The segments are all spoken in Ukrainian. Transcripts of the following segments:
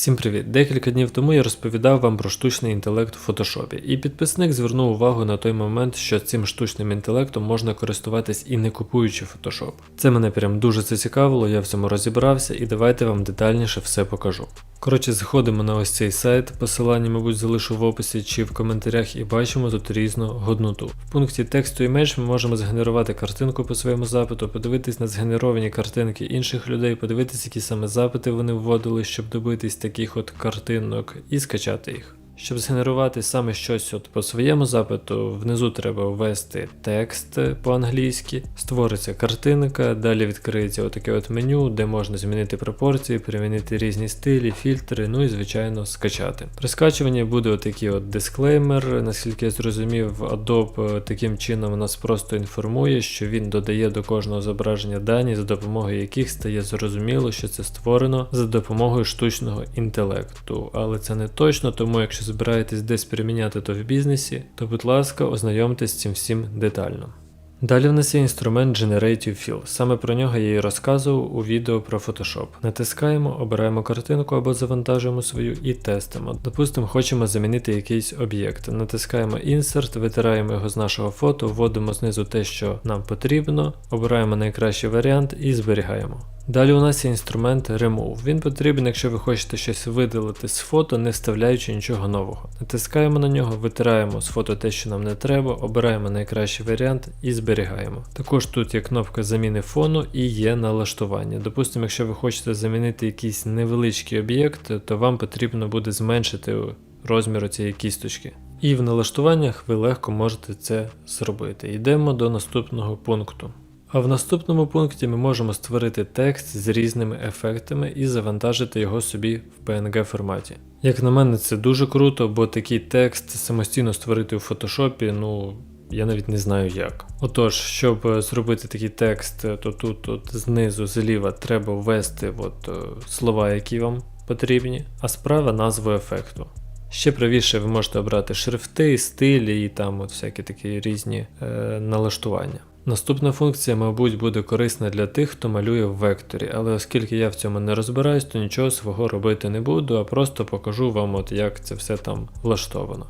Всім привіт! Декілька днів тому я розповідав вам про штучний інтелект у фотошопі, і підписник звернув увагу на той момент, що цим штучним інтелектом можна користуватись і не купуючи фотошоп. Це мене прям дуже зацікавило, я в цьому розібрався і давайте вам детальніше все покажу. Коротше, заходимо на ось цей сайт, посилання, мабуть, залишу в описі чи в коментарях, і бачимо тут різну годноту. В пункті тексту імедж ми можемо згенерувати картинку по своєму запиту, подивитись на згенеровані картинки інших людей, подивитись, які саме запити вони вводили, щоб добитись таких от картинок, і скачати їх. Щоб згенерувати саме щось от по своєму запиту, внизу треба ввести текст по-англійськи, створиться картинка, далі відкриється отаке от меню, де можна змінити пропорції, примінити різні стилі, фільтри, ну і звичайно скачати. При скачуванні буде отакий от дисклеймер, наскільки я зрозумів, Adobe таким чином нас просто інформує, що він додає до кожного зображення дані, за допомогою яких стає зрозуміло, що це створено за допомогою штучного інтелекту. Але це не точно, тому якщо збираєтесь десь приміняти то в бізнесі, то будь ласка, ознайомтесь з цим всім детально. Далі в нас є інструмент Generative Fill. Саме про нього я і розказував у відео про Photoshop. Натискаємо, обираємо картинку або завантажуємо свою і тестимо. Допустимо, хочемо замінити якийсь об'єкт. Натискаємо Insert, витираємо його з нашого фото, вводимо знизу те, що нам потрібно, обираємо найкращий варіант і зберігаємо. Далі у нас є інструмент Remove. Він потрібен, якщо ви хочете щось видалити з фото, не вставляючи нічого нового. Натискаємо на нього, витираємо з фото те, що нам не треба, обираємо найкращий варіант і зберігаємо. Також тут є кнопка заміни фону і є налаштування. Допустимо, якщо ви хочете замінити якийсь невеличкий об'єкт, то вам потрібно буде зменшити розмір цієї кісточки. І в налаштуваннях ви легко можете це зробити. Йдемо до наступного пункту. А в наступному пункті ми можемо створити текст з різними ефектами і завантажити його собі в PNG форматі. Як на мене, це дуже круто, бо такий текст самостійно створити у фотошопі, ну. Я навіть не знаю як. Отож, щоб зробити такий текст, то тут от знизу зліва треба ввести от, е, слова, які вам потрібні, а справа назву ефекту. Ще правіше ви можете обрати шрифти, стилі і там от всякі такі різні е, налаштування. Наступна функція, мабуть, буде корисна для тих, хто малює в векторі, але оскільки я в цьому не розбираюсь, то нічого свого робити не буду, а просто покажу вам, от як це все там влаштовано.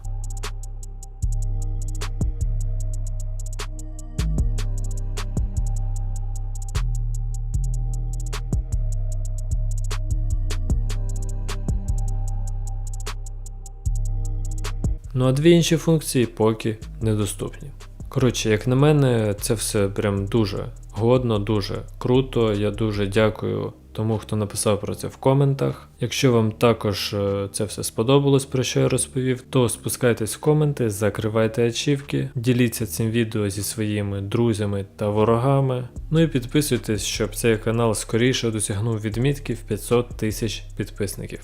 Ну а дві інші функції поки недоступні. Коротше, як на мене, це все прям дуже годно, дуже круто. Я дуже дякую тому, хто написав про це в коментах. Якщо вам також е, це все сподобалось, про що я розповів, то спускайтесь в коменти, закривайте ачівки, діліться цим відео зі своїми друзями та ворогами. Ну і підписуйтесь, щоб цей канал скоріше досягнув відмітки в 500 тисяч підписників.